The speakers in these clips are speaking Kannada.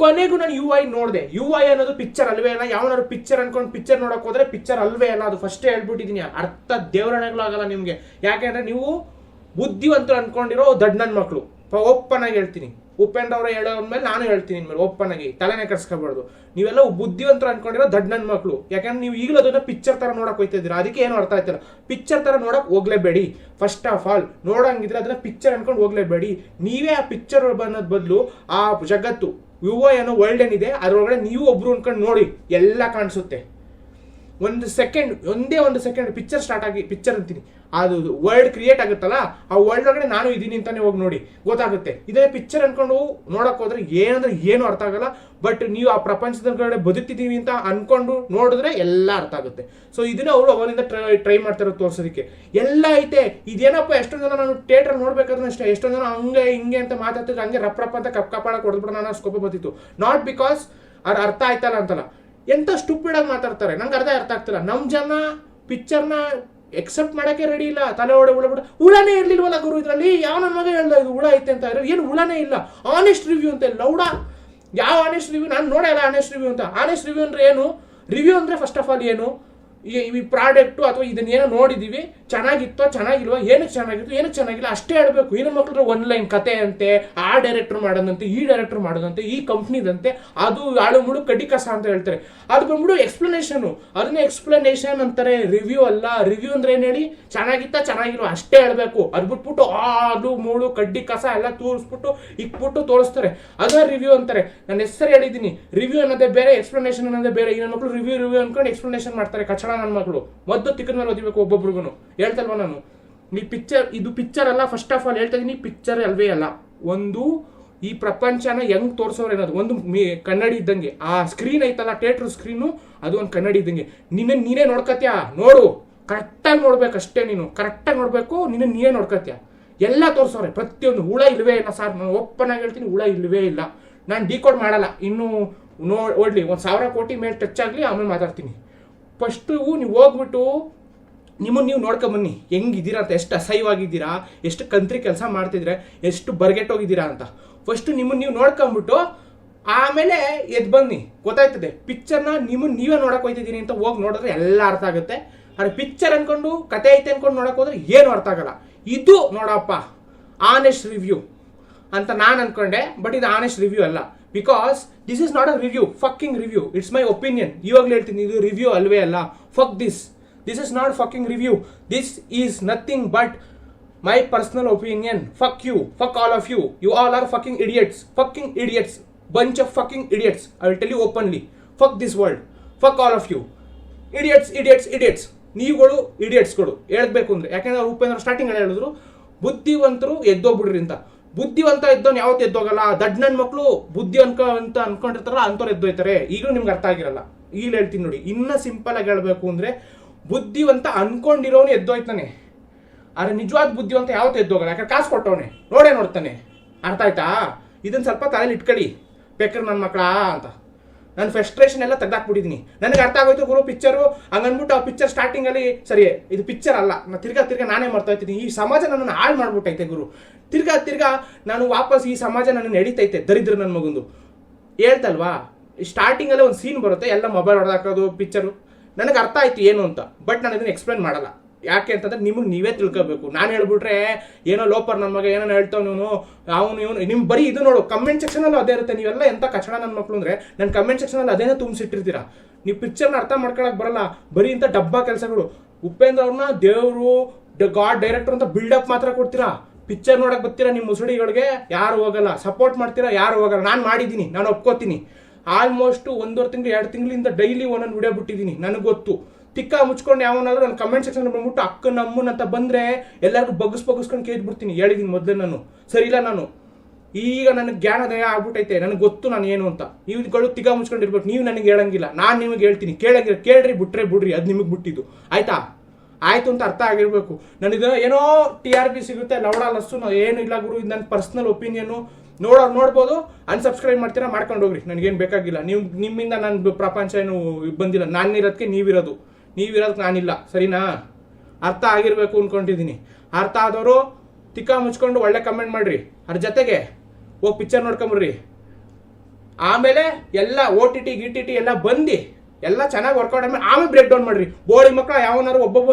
ಕೊನೆಗೂ ನಾನು ಯು ಐ ನೋಡಿದೆ. ಯು ಐ ಅನ್ನೋದು ಪಿಕ್ಚರ್ ಅಲ್ಲ? ಯಾವನಾದ್ರು ಪಿಕ್ಚರ್ ಅನ್ಕೊಂಡು ಪಿಕ್ಚರ್ ನೋಡಕ್ ಹೋದ್ರೆ ಪಿಕ್ಚರ್ ಅಲ್ಲ? ಅದು ಫಸ್ಟೇ ಹೇಳ್ಬಿಟ್ಟಿದೀನಿ. ಅರ್ಥ ಆಗಲ್ಲ ನಿಮಗೆ. ಯಾಕೆಂದ್ರೆ ನೀವು ಬುದ್ಧಿವಂತರು ಅನ್ಕೊಂಡಿರೋ ದಡ್ ನನ್ನ ಮಕ್ಕಳು ಓಪನ್ ಆಗಿ ಹೇಳ್ತೀನಿ. ಉಪೇಂದ್ರ ಅವರು ಹೇಳೋ ಮೇಲೆ ನಾನು ಹೇಳ್ತೀನಿ ಇನ್ಮೇಲೆ ಓಪನ್ ಆಗಿ. ತಲೆನೇ ಕರ್ಸ್ಕೊಬಾರ್ದು ನೀವೆಲ್ಲ ಬುದ್ಧಿವಂತರು ಅನ್ಕೊಂಡಿರೋ ದಡ್ ನನ್ನ ಮಕ್ಕಳು ಯಾಕಂದ್ರೆ ನೀವು ಈಗಲೂ ಅದನ್ನ ಪಿಕ್ಚರ್ ತರ ನೋಡಕ್ ಹೋಯ್ತಾ ಇದ್ದೀರಾ? ಅದಕ್ಕೆ ಏನು ಅರ್ಥ ಆಯ್ತಿಲ್ಲ. ಪಿಕ್ಚರ್ ತರ ನೋಡಕ್ ಹೋಗ್ಲೇಬೇಡಿ. ಫಸ್ಟ್ ಆಫ್ ಆಲ್ ನೋಡಂಗಿದ್ರೆ ಅದನ್ನ ಪಿಕ್ಚರ್ ಅನ್ಕೊಂಡು ಹೋಗ್ಲೇಬೇಡಿ. ನೀವೇ ಆ ಪಿಕ್ಚರ್ ಅನ್ನೋದ್ ಬದಲು ಆ ಜಗತ್ತು ವಿವೋ ಏನೋ ವರ್ಲ್ಡ್ ಏನಿದೆ ಅದರೊಳಗಡೆ ನೀವು ಒಬ್ರು ಅನ್ಕೊಂಡು ನೋಡಿ ಎಲ್ಲ ಕಾಣಿಸುತ್ತೆ. ಒಂದು ಸೆಕೆಂಡ್ ಒಂದೇ ಒಂದು ಸೆಕೆಂಡ್ ಪಿಕ್ಚರ್ ಸ್ಟಾರ್ಟ್ ಆಗಿ ಪಿಕ್ಚರ್ ಅಂತೀನಿ. ಅದು ವರ್ಲ್ಡ್ ಕ್ರಿಯೇಟ್ ಆಗುತ್ತಲ್ಲ, ಆ ವರ್ಲ್ಡ್ ಒಳಗಡೆ ನಾನು ಇದ್ದೀನಿ ಅಂತಾನೆ ಹೋಗಿ ನೋಡಿ. ಗೊತ್ತಾಗುತ್ತೆ. ಇದೇ ಪಿಕ್ಚರ್ ಅನ್ಕೊಂಡು ನೋಡಕ್ ಹೋದ್ರೆ ಏನಂದ್ರೆ ಏನು ಅರ್ಥ ಆಗಲ್ಲ. ಬಟ್ ನೀವು ಆ ಪ್ರಪಂಚದ ಕಡೆ ಬದುಕ್ತಿದ್ದೀವಿ ಅಂತ ಅನ್ಕೊಂಡು ನೋಡಿದ್ರೆ ಎಲ್ಲ ಅರ್ಥ ಆಗುತ್ತೆ. ಸೊ ಇದನ್ನ ಅವರು ಅವರಿಂದ ಟ್ರೈ ಟ್ರೈ ಮಾಡ್ತಾರೆ ತೋರ್ಸೋದಕ್ಕೆ. ಎಲ್ಲ ಐತೆ. ಇದೇನಪ್ಪ ಎಷ್ಟೊಂದು ಜನ ನಾನು ಥಿಯೇಟರ್ ನೋಡ್ಬೇಕಾದ್ರೆ ಅಷ್ಟೇ. ಎಷ್ಟೊಂದು ಜನ ಹಂಗೆ, ಹಿಂಗೆ ಅಂತ ಮಾತಾಡ್ತಿದ್ರೆ, ಹಂಗೆ ರಪ್ ರಪ್ ಅಂತ ಕಪ್ ಕಪಾಳ ಕೊಡ್ಬಿಡ ನಾನು ಸ್ಕೋಪ ಬರ್ತಿತ್ತು. ನಾಟ್ ಬಿಕಾಸ್ ಅವ್ರು ಅರ್ಥ ಆಯ್ತಲ್ಲ ಅಂತಲ್ಲ. ಎಂತ ಸ್ಟೂಪಿಡ್ ಆಗಿ ಮಾತಾಡ್ತಾರೆ? ನಂಗೆ ಅರ್ಧ ಅರ್ಥ ಆಗ್ತಿಲ್ಲ. ನಮ್ಮ ಜನ ಪಿಕ್ಚರ್ನ ಎಕ್ಸೆಪ್ಟ್ ಮಾಡಕ್ಕೆ ರೆಡಿ ಇಲ್ಲ. ತಲೆ ಹೊಡೆ ಹುಳ ಬಿಡ ಹುಳನೇ ಇರಲಿಲ್ವಲ್ಲ ಗುರು ಇದರಲ್ಲಿ? ಯಾವ ನನ್ನ ಮಗ ಹೇಳ್ದ ಇದು? ಹುಳ ಐತೆ ಅಂತ ಇರೋ ಏನು ಹುಳನೇ ಇಲ್ಲ. ಆನೆಸ್ಟ್ ರಿವ್ಯೂ ಅಂತ ಲೌಡ. ಯಾವ ಆನೆಸ್ಟ್ ರಿವ್ಯೂ ನಾನು ನೋಡಲ್ಲ ಆನೆಸ್ಟ್ ರಿವ್ಯೂ ಅಂತ. ಆನೆಸ್ಟ್ ರಿವ್ಯೂ ಅಂದ್ರೆ ಏನು? ರಿವ್ಯೂ ಅಂದ್ರೆ ಫಸ್ಟ್ ಆಫ್ ಆಲ್ ಏನು? ಈ ಈ ಪ್ರಾಡಕ್ಟು ಅಥವಾ ಇದನ್ನೇನೋ ನೋಡಿದ್ದೀವಿ ಚೆನ್ನಾಗಿತ್ತೋ, ಚೆನ್ನಾಗಿಲ್ವಾ, ಏನಕ್ಕೆ ಚೆನ್ನಾಗಿತ್ತು, ಏನಕ್ಕೆ ಚೆನ್ನಾಗಿಲ್ಲ, ಅಷ್ಟೇ ಹೇಳಬೇಕು. ಇನ್ನು ಮಕ್ಕಳು ಒನ್ ಲೈನ್ ಕತೆ ಅಂತೆ, ಆ ಡೈರೆಕ್ಟ್ರ್ ಮಾಡೋದಂತೆ, ಈ ಡೈರೆಕ್ಟರ್ ಮಾಡೋದಂತೆ, ಈ ಕಂಪ್ನಿದಂತೆ ಅದು ಆಳು ಮುಳು ಕಡ್ಡಿ ಕಸ ಅಂತ ಹೇಳ್ತಾರೆ. ಅದು ಬಂದ್ಬಿಡು ಎಕ್ಸ್ಪ್ಲನೇಷನು ಅದನ್ನೇ ಎಕ್ಸ್ಪ್ಲನೇಷನ್ ಅಂತಾರೆ ರಿವ್ಯೂ ಅಲ್ಲ. ರಿವ್ಯೂ ಅಂದ್ರೆ ಏನು ಹೇಳಿ? ಚೆನ್ನಾಗಿತ್ತ, ಚೆನ್ನಾಗಿಲ್ವ, ಅಷ್ಟೇ ಹೇಳಬೇಕು. ಅದು ಬಿಟ್ಬಿಟ್ಟು ಮೂಳು ಕಡ್ಡಿ ಕಸ ಎಲ್ಲ ತೋರಿಸ್ಬಿಟ್ಟು, ಇಕ್ಬಿಟ್ಟು ತೋರಿಸ್ತಾರೆ. ಅದೇ ರಿವ್ಯೂ ಅಂತಾರೆ. ನನ್ನ ಹೆಸರು ಹೇಳಿದ್ದೀನಿ. ರಿವ್ಯೂ ಅನ್ನೋದೇ ಬೇರೆ ಎಕ್ಸ್ಪ್ಲನೇಷನ್ ಅನ್ನೋದೇ ಬೇರೆ. ಈ ನನ್ನ ಮಕ್ಕಳು ರಿವ್ಯೂ ರಿವ್ಯೂ ಅನ್ಕೊಂಡು ಎಕ್ಸ್ಪ್ಲನೇಷನ್ ಮಾಡ್ತಾರೆ. ಕಚಡ ನನ್ನ ಮಕ್ಕಳು ಮದ್ದು ತಿಕ್ಕದ ಮೇಲೆ ಓದಿಬೇಕು ಒಬ್ಬೊಬ್ರಿಗೂ ಹೇಳ್ತಲ್ವ ನಾನು? ನೀ ಪಿಕ್ಚರ್ ಇದು ಪಿಕ್ಚರ್ ಅಲ್ಲ ಫಸ್ಟ್ ಆಫ್ ಆಲ್ ಹೇಳ್ತಾ ಇದ್ದೀನಿ ಪಿಕ್ಚರ್ ಅಲ್ವೇ ಅಲ್ಲ. ಒಂದು ಈ ಪ್ರಪಂಚನ ಹೆಂಗ್ ತೋರ್ಸೋರು ಏನದು ಒಂದು ಕನ್ನಡಿ ಇದ್ದಂಗೆ. ಆ ಸ್ಕ್ರೀನ್ ಐತಲ್ಲ ಥಿಯೇಟರ್ ಸ್ಕ್ರೀನು ಅದು ಒಂದು ಕನ್ನಡಿ ಇದ್ದಂಗೆ. ನಿನ್ನ, ನೀನೇ ನೋಡ್ಕತ್ಯಾ? ನೋಡು. ಕರೆಕ್ಟಾಗಿ ನೋಡ್ಬೇಕು ಅಷ್ಟೇ ನೀನು. ಕರೆಕ್ಟಾಗಿ ನೋಡ್ಬೇಕು, ನಿನ್ನ ನೀನೇ ನೋಡ್ಕತ್ಯಾ? ಎಲ್ಲ ತೋರ್ಸೋರೆ. ಪ್ರತಿಯೊಂದು ಹುಳ ಇಲ್ವೇ ಇಲ್ಲ ಸರ್ ನಾನು ಓಪನ್ ಆಗಿ ಹೇಳ್ತೀನಿ, ಹುಳ ಇಲ್ವೇ ಇಲ್ಲ. ನಾನು ಡಿಕೋಡ್ ಮಾಡಲ್ಲ. ಇನ್ನು ನೋಡ್ಲಿ ಒಂದು ಸಾವಿರ ಕೋಟಿ ಮೇಲೆ ಟಚ್ ಆಗಲಿ, ಆಮೇಲೆ ಮಾತಾಡ್ತೀನಿ. ಫಸ್ಟು ನೀವು ಹೋಗ್ಬಿಟ್ಟು ನಿಮ್ಮನ್ನು ನೀವು ನೋಡ್ಕೊಂಬನ್ನಿ ಹೆಂಗಿದ್ದೀರಾ ಅಂತ, ಎಷ್ಟು ಅಸಹ್ಯವಾಗಿದ್ದೀರಾ, ಎಷ್ಟು ಕಂತ್ರಿ ಕೆಲಸ ಮಾಡ್ತಿದ್ರೆ ಎಷ್ಟು ಬರ್ಗೆಟ್ಟೋಗಿದ್ದೀರಾ ಅಂತ. ಫಸ್ಟ್ ನಿಮ್ಮನ್ನು ನೀವು ನೋಡ್ಕೊಂಬಿಟ್ಟು ಆಮೇಲೆ ಎದ್ದು ಬನ್ನಿ. ಗೊತ್ತಾಯ್ತದೆ, ಪಿಕ್ಚರ್ನ ನಿಮ್ಮನ್ನು ನೀವೇ ನೋಡಕ್ಕೆ ಹೋಯ್ತಿದ್ದೀನಿ ಅಂತ ಹೋಗಿ ನೋಡಿದ್ರೆ ಎಲ್ಲ ಅರ್ಥ ಆಗುತ್ತೆ. ಆದರೆ ಪಿಕ್ಚರ್ ಅಂದ್ಕೊಂಡು ಕತೆ ಐತೆ ಅಂದ್ಕೊಂಡು ನೋಡಕ್ಕೆ ಹೋದ್ರೆ ಏನು ಅರ್ಥ ಆಗಲ್ಲ. ಇದು ನೋಡಪ್ಪ ಆನೆಸ್ಟ್ ರಿವ್ಯೂ ಅಂತ ನಾನು ಅಂದ್ಕೊಂಡೆ ಬಟ್ ಇದು ಆನೆಸ್ಟ್ ರಿವ್ಯೂ ಅಲ್ಲ. Because this is not a review fucking review it's my opinion ಇವಾಗಲೇ ಹೇಳ್ತೀನಿ, ಇದು ರಿವ್ಯೂ ಅಲ್ವೇ ಅಲ್ಲ. Fuck this this is not fucking review this is nothing but my personal opinion fuck you fuck all of you you all are fucking idiots fucking idiots bunch of fucking idiots I will tell you openly fuck this world fuck all of you idiots idiots idiots ನೀವುಗಳು ಇಡಿಯಟ್ಸ್ಗಳು ಹೇಳ್ಬೇಕು ಅಂದ್ರೆ. ಯಾಕೆಂದ್ರೆ ಉಪೇಂದ್ರ ಸ್ಟಾರ್ಟಿಂಗ್ ಹೇಳಿದ್ರು, ಬುದ್ಧಿವಂತರು ಎದ್ದೋಗ್ಬಿಡ್ರಿ ಅಂತ. ಬುದ್ಧಿವಂತ ಇದ್ದವನು ಯಾವತ್ತು ಎದ್ದೋಗಲ್ಲ. ದಡ್ ನನ್ ಮಕ್ಕಳು ಬುದ್ಧಿ ಅನ್ಕ, ಅಂತ ಅನ್ಕೊಂಡಿರ್ತಾರಲ್ಲ, ಅಂಥವ್ರು ಎದ್ದೋಯ್ತಾರೆ. ಈಗಲೂ ನಿಮ್ಗೆ ಅರ್ಥ ಆಗಿರಲ್ಲ. ಈಗ ಹೇಳ್ತೀನಿ ನೋಡಿ, ಇನ್ನ ಸಿಂಪಲ್ ಆಗಿ ಹೇಳ್ಬೇಕು ಅಂದ್ರೆ ಬುದ್ಧಿವಂತ ಅನ್ಕೊಂಡಿರೋನು ಎದ್ದೋಯ್ತಾನೆ. ಆದ್ರೆ ನಿಜವಾದ ಬುದ್ಧಿವಂತ ಯಾವತ್ತು ಎದ್ದೋಗಲ್ಲ. ಯಾಕಂದ್ರೆ ಕಾಸು ಕೊಟ್ಟವನೆ. ನೋಡೇ ನೋಡ್ತಾನೆ. ಅರ್ಥ ಆಯ್ತಾ? ಇದನ್ನ ಸ್ವಲ್ಪ ತಲೆಯಲ್ಲಿ ಇಟ್ಕೊಳ್ಳಿ ಬೇಕಾದ್ರೆ ನನ್ನ ಮಕ್ಕಳ ಅಂತ. ನಾನು ಫ್ರಸ್ಟ್ರೇಷನ್ ಎಲ್ಲ ತೆಗ್ದಾಕ್ಬಿಟ್ಟಿದ್ದೀನಿ ನನಗೆ ಅರ್ಥ ಆಗೋಯ್ತು, ಗುರು ಪಿಕ್ಚರು ಹಂಗನ್ಬಿಟ್ಟು ಆ ಪಿಕ್ಚರ್ ಸ್ಟಾರ್ಟಿಂಗಲ್ಲಿ ಸರಿ, ಇದು ಪಿಕ್ಚರ್ ಅಲ್ಲ. ನಾನು ತಿರ್ಗಾ ತಿರ್ಗಾ ನಾನೇ ಮಾಡ್ತಾ ಇದ್ದೀನಿ ಈ ಸಮಾಜ ನನ್ನನ್ನು ಹಾಳು ಮಾಡ್ಬಿಟ್ಟೈತೆ, ಗುರು. ತಿರ್ಗಾ ತಿರ್ಗಾ ನಾನು ವಾಪಸ್ ಈ ಸಮಾಜ ನನ್ನ ಎಡಿತೈತೆ ದರಿದ್ರ ನನ್ನ ಮಗುಂದು. ಹೇಳ್ತಲ್ವಾ? ಸ್ಟಾರ್ಟಿಂಗಲ್ಲೇ ಒಂದು ಸೀನ್ ಬರುತ್ತೆ, ಎಲ್ಲ ಮೊಬೈಲ್ ಹೊಡೆದಾಕೋದು ಪಿಕ್ಚರು ನನಗೆ ಅರ್ಥ ಆಯ್ತು ಏನು ಅಂತ ಬಟ್ ನಾನು ಇದನ್ನು ಎಕ್ಸ್ಪ್ಲೇನ್ ಮಾಡಲ್ಲ. ಯಾಕೆ ಅಂತಂದ್ರೆ ನಿಮಗೆ ನೀವೇ ತಿಳ್ಕೋಬೇಕು. ನಾನು ಹೇಳ್ಬಿಟ್ರೆ ಏನೋ ಲೋಪರ್ ನನ್ನ ಮಗ ಏನೋ ಹೇಳ್ತಾವನು ಅವನು ಇವನು ನಿಮ್ಮ ಬರೀ ಇದು ನೋಡು ಕಮೆಂಟ್ ಸೆಕ್ಷನಲ್ಲಿ ಅದೇ ಇರುತ್ತೆ. ನೀವೆಲ್ಲ ಎಂತ ಕಚಡ ನನ್ನ ಮಕ್ಕಳು ಅಂದ್ರೆ ನನ್ನ ಕಮೆಂಟ್ ಸೆಕ್ಷನಲ್ಲಿ ಅದೇನೇ ತುಂಬಿಸಿಟ್ಟಿರ್ತೀರಾ? ನೀವು ಪಿಕ್ಚರ್ನ ಅರ್ಥ ಮಾಡ್ಕೊಳಕ್ ಬರಲ್ಲ. ಬರೀ ಇಂಥ ಡಬ್ಬಾ ಕೆಲಸಗಳು. ಉಪೇಂದ್ರ ಅವ್ರನ್ನ ದೇವರು ಗಾಡ್ ಡೈರೆಕ್ಟರ್ ಅಂತ ಬಿಲ್ಡಪ್ ಮಾತ್ರ ಕೊಡ್ತೀರಾ? ಪಿಕ್ಚರ್ ನೋಡಕ್ ಬರ್ತೀರಾ ನಿಮ್ಮ ಮುಸುಡಿಗಳಿಗೆ? ಯಾರು ಹೋಗಲ್ಲ. ಸಪೋರ್ಟ್ ಮಾಡ್ತೀರಾ? ಯಾರು ಹೋಗಲ್ಲ. ನಾನು ಮಾಡಿದ್ದೀನಿ ನಾನು ಒಪ್ಕೋತೀನಿ. ಆಲ್ಮೋಸ್ಟ್ ಒಂದೂವರೆ ತಿಂಗಳು, ಎರಡು ತಿಂಗಳಿಂದ ಡೈಲಿ ಒಂದೊಂದು ವಿಡಿಯೋ ಬಿಟ್ಟಿದ್ದೀನಿ ನನಗೆ ಗೊತ್ತು. ತಿಕ್ಕ ಮುಚ್ಕೊಂಡು ಯಾವನಾದ್ರೂ ನನ್ನ ಕಮೆಂಟ್ ಸೆಕ್ಷನ್ ಬಂದ್ಬಿಟ್ಟು ಅಕ್ಕ ನಮ್ಮನ್ನ ಅಂತ ಬಂದ್ರೆ ಎಲ್ಲರಿಗೂ ಬಗ್ಗಿಸ್ ಬಗ್ಗಿಸ್ಕೊಂಡು ಕೇಳ್ಬಿಡ್ತೀನಿ. ಹೇಳಿದ್ದೀನಿ ಮೊದಲೇ ನಾನು. ಸರಿ ಇಲ್ಲ ನಾನು. ಈಗ ನನಗೆ ಜ್ಞಾನೋದಯ ಆಗ್ಬಿಟ್ಟೈತೆ. ನನಗೆ ಗೊತ್ತು ನಾನು ಏನು ಅಂತ. ಇವುಗಳು ತಿಗ ಮುಚ್ಕೊಂಡಿರ್ಬೇಕು. ನೀವು ನನಗೆ ಹೇಳಂಗಿಲ್ಲ. ನಾನು ನಿಮಗೆ ಹೇಳ್ತೀನಿ. ಕೇಳಂಗಿಲ್ಲ. ಕೇಳ್ರಿ, ಬಿಟ್ರೆ ಬಿಡ್ರಿ. ಅದು ನಿಮಗೆ ಬಿಟ್ಟಿದ್ದು. ಆಯ್ತಾ? ಆಯ್ತು ಅಂತ ಅರ್ಥ ಆಗಿರ್ಬೇಕು. ನನಗೆ ಏನೋ ಟಿ ಆರ್ ಪಿ ಸಿಗುತ್ತೆ. ಲೌಡ ಲಸ್ಸು ಏನು ಇಲ್ಲ ಗುರು. ಇದು ನನ್ನ ಪರ್ಸನಲ್ ಒಪಿನಿಯನ್ನು ನೋಡೋರು ನೋಡ್ಬೋದು. ಅನ್ಸಬ್ಸ್ಕ್ರೈಬ್ ಮಾಡ್ತೀರಾ? ಮಾಡ್ಕೊಂಡು ಹೋಗ್ರಿ. ನನಗೇನು ಬೇಕಾಗಿಲ್ಲ. ನೀವು ನಿಮ್ಮಿಂದ ನನ್ನ ಪ್ರಪಂಚ ಏನು ಬಂದಿಲ್ಲ. ನಾನಿರೋದಕ್ಕೆ ನೀವಿರೋದು. ನೀವಿರೋದಕ್ಕೆ ನಾನಿಲ್ಲ, ಸರಿನಾ? ಅರ್ಥ ಆಗಿರಬೇಕು ಅಂದ್ಕೊಂಡಿದ್ದೀನಿ ಅರ್ಥ ಆದವರು ತಿಕ್ಕ ಮುಚ್ಕೊಂಡು ಒಳ್ಳೆ ಕಮೆಂಟ್ ಮಾಡ್ರಿ. ಅದ್ರ ಜೊತೆಗೆ ಹೋಗಿ ಪಿಕ್ಚರ್ ನೋಡ್ಕೊಂಬರ್ರಿ. ಆಮೇಲೆ ಎಲ್ಲ ಓ ಟಿ ಟಿ ಗಿ ಟಿ ಟಿ ಎಲ್ಲ ಬಂದು ಎಲ್ಲ ಚೆನ್ನಾಗಿ ವರ್ಕೌಟ್ ಆದ್ಮೇಲೆ ಆಮೇಲೆ ಬ್ರೇಕ್ ಡೌನ್ ಮಾಡ್ರಿ. ಬೋಳಿ ಮಕ್ಕಳು ಯಾವನಾದ್ರು ಒಬ್ಬೊಬ್ಬ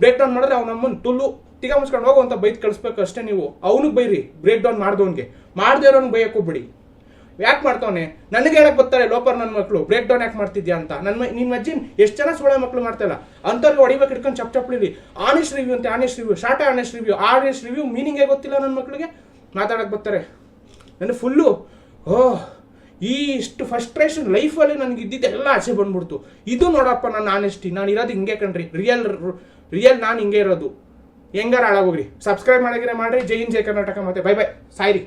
ಬ್ರೇಕ್ ಡೌನ್ ಮಾಡಿದ್ರೆ ಅವ್ನ ನಮ್ಮನ್ನು ತುಲ್ಲು ತಿಗ ಮುಚ್ಕೊಂಡು ಹೋಗು ಅಂತ ಬೈದು ಕಳಿಸ್ಬೇಕು ಅಷ್ಟೇ ನೀವು. ಅವನಿಗೆ ಬೈರಿ ಬ್ರೇಕ್ ಡೌನ್ ಮಾಡ್ದವನ್ಗೆ. ಮಾಡದೇ ಇರೋನ್ಗೆ ಬೈಯಕ್ಕೆ ಹೋಗ್ಬಿಡಿ. ಯಾಕೆ ಮಾಡ್ತಾವನೆ? ನನಗೆ ಹೇಳಕ್ ಬರ್ತಾರೆ? ಲೋಪರ್ ನನ್ನ ಮಕ್ಕಳು ಬ್ರೇಕ್ ಡೌನ್ ಯಾಕೆ ಮಾಡ್ತಿದ್ಯಾ ಅಂತ. ನನ್ನ ನಿನ್ನ ಅಜ್ಜಿ ಎಷ್ಟು ಜನ ಸೊಳ್ಳೆ ಮಕ್ಕಳು ಮಾಡ್ತಾಯಿಲ್ಲ? ಅಂಥವ್ರಿಗೆ ಹೊಡಿಬೇಕು ಇಟ್ಕೊಂಡು ಚಪ್ ಚಪ್ಲಿಲಿ ಆನೆಸ್ಟ್ ರಿವ್ಯೂ ಅಂತ honest review short honest review honest review ಮೀನಿಂಗೇ ಗೊತ್ತಿಲ್ಲ ನನ್ನ ಮಕ್ಕಳಿಗೆ ಮಾತಾಡಕ್ಕೆ ಬರ್ತಾರೆ. ನನ್ನ ಫುಲ್ಲು ಓಹ್ ಈ ಇಷ್ಟು ಫಸ್ಟ್ರೇಷನ್ ಲೈಫಲ್ಲಿ ನನಗೆ ಇದ್ದಿದ್ದೆಲ್ಲ ಆಸೆ ಬಂದ್ಬಿಡ್ತು. ಇದು ನೋಡಪ್ಪ ನನ್ನ ಆನೆಸ್ಟಿ ನಾನು ಇರೋದು ಹಿಂಗೆ ಕಣ್ರಿ. ರಿಯಲ್ ರಿಯಲ್ ನಾನು ಹಿಂಗೆ ಇರೋದು. ಹೆಂಗಾರ ಹಾಳಾಗೋಗ್ರಿ. ಸಬ್ಸ್ಕ್ರೈಬ್ ಮಾಡಿದ್ರೆ ಮಾಡ್ರಿ. ಜೈ ಹಿಂದ್, ಜೈ ಕರ್ನಾಟಕ. ಮತ್ತೆ ಬೈ ಬೈ ಸಾಯ್ರಿ.